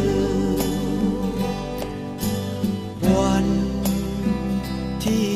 ม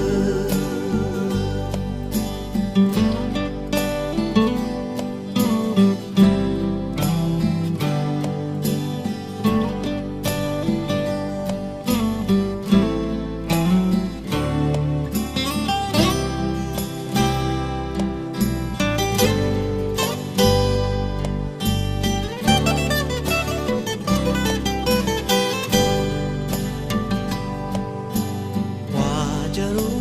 ม